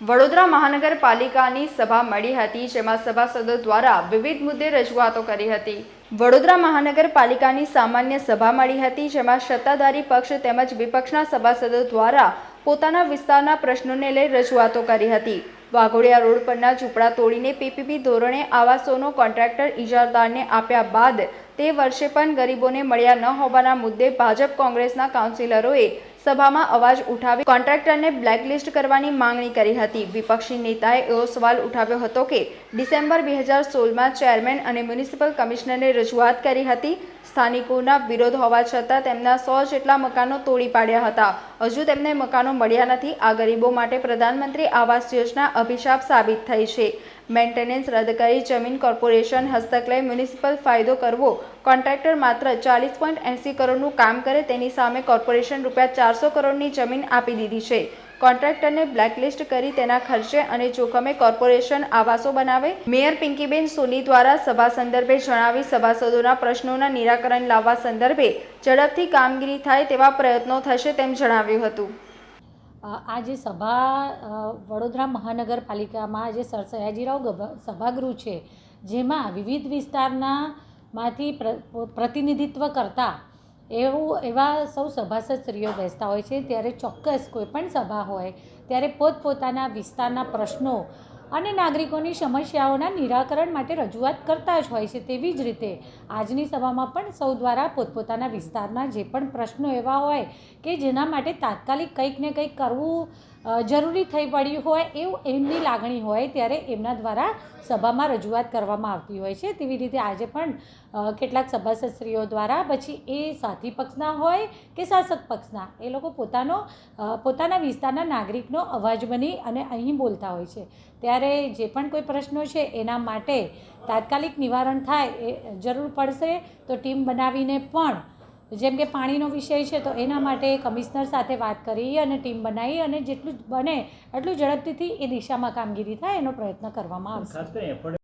વડોદરા મહાનગરપાલિકાની સભા મળી હતી, જેમાં સભાસદો દ્વારા વિવિધ મુદ્દે રજૂઆતો કરી હતી. વડોદરા મહાનગરપાલિકાની સામાન્ય સભા મળી હતી, જેમાં સત્તાધારી પક્ષ તેમજ વિપક્ષના સભાસદો દ્વારા પોતાના વિસ્તારના પ્રશ્નોને લઈ રજૂઆતો કરી હતી. વાઘોડિયા રોડ પરના ઝૂંપડા તોડીને પીપીપી ધોરણે આવાસોનો કોન્ટ્રાક્ટર ઇજારદારને આપ્યા બાદ તે વર્ષે પણ ગરીબોને મળ્યા ન હોવાના મુદ્દે ભાજપ કોંગ્રેસના કાઉન્સિલરોએ સભામાં અવાજ ઉઠાવી કોન્ટ્રાક્ટરને બ્લેકલિસ્ટ કરવાની માંગણી કરી હતી. વિપક્ષી નેતાએ એવો સવાલ ઉઠાવ્યો હતો કે ડિસેમ્બર બે હજાર સોળમાં ચેરમેન અને મ્યુનિસિપલ કમિશનરને રજૂઆત કરી હતી. સ્થાનિકોના વિરોધ હોવા છતાં તેમના સો જેટલા મકાનો તોડી પાડ્યા હતા. હજુ તેમને મકાનો મળ્યા નથી. આ ગરીબો માટે પ્રધાનમંત્રી આવાસ યોજના અભિશાપ સાબિત થઈ છે. મેન્ટેનન્સ રદ કરી જમીન કોર્પોરેશન હસ્તક લઈ મ્યુનિસિપલ ફાયદો કરવો. કોન્ટ્રાક્ટર માત્ર ચાલીસ પોઈન્ટ એંસી કરોડનું કામ કરે, તેની સામે કોર્પોરેશન રૂપિયા ચારસો કરોડની જમીન આપી દીધી છે. કોન્ટ્રાક્ટરને બ્લેકલિસ્ટ કરી તેના ખર્ચે અને જોખમે કોર્પોરેશન આવાસો બનાવે. મેયર પિંકીબેન સોની દ્વારા સભા સંદર્ભે જણાવી સભાસદોના પ્રશ્નોના નિરાકરણ લાવવા સંદર્ભે ઝડપથી કામગીરી થાય તેવા પ્રયત્નો થશે તેમ જણાવ્યું હતું. આજે સભા વડોદરા મહાનગરપાલિકામાં જે સર સયાજીરાવ સભાગૃહ છે, જેમાં વિવિધ વિસ્તારના માંથી પ્રતિનિધિત્વ કરતા એવું, એવા સૌ સભાસદ સ્ત્રીઓ બેસતા હોય છે, ત્યારે ચોક્કસ કોઈ પણ સભા હોય, ત્યારે પોતપોતાના વિસ્તારના પ્રશ્નો અને નાગરિકોની સમસ્યાઓના નિરાકરણ માટે રજૂઆત કરતા જ હોય છે. તેવી જ રીતે આજની સભામાં પણ સૌ દ્વારા પોતપોતાના વિસ્તારના જે પણ પ્રશ્નો એવા હોય કે જેના માટે તાત્કાલિક કંઈક ને કંઈક કરવું જરૂરી થઈ પડ્યું હોય એવું એમની લાગણી હોય ત્યારે એમના દ્વારા સભામાં રજૂઆત કરવામાં આવતી હોય છે. તેવી રીતે આજે પણ કેટલાક સભાસદશ્રીઓ દ્વારા પછી એ સાથી પક્ષના હોય કે શાસક પક્ષના, એ લોકો પોતાનો પોતાના વિસ્તારના નાગરિકનો અવાજ બની અને અહીં બોલતા હોય છે. ત્યારે જે પણ કોઈ પ્રશ્નો છે એના માટે તાત્કાલિક નિવારણ થાય એ જરૂર પડશે. તો ટીમ બનાવીને પણ જેમ કે પાણીનો વિષય છે, તો એના માટે કમિશનર સાથે વાત કરી અને ટીમ બનાવી અને જેટલું બને એટલું ઝડપથી એ દિશામાં કામગીરી થાય એનો પ્રયત્ન કરવામાં આવશે.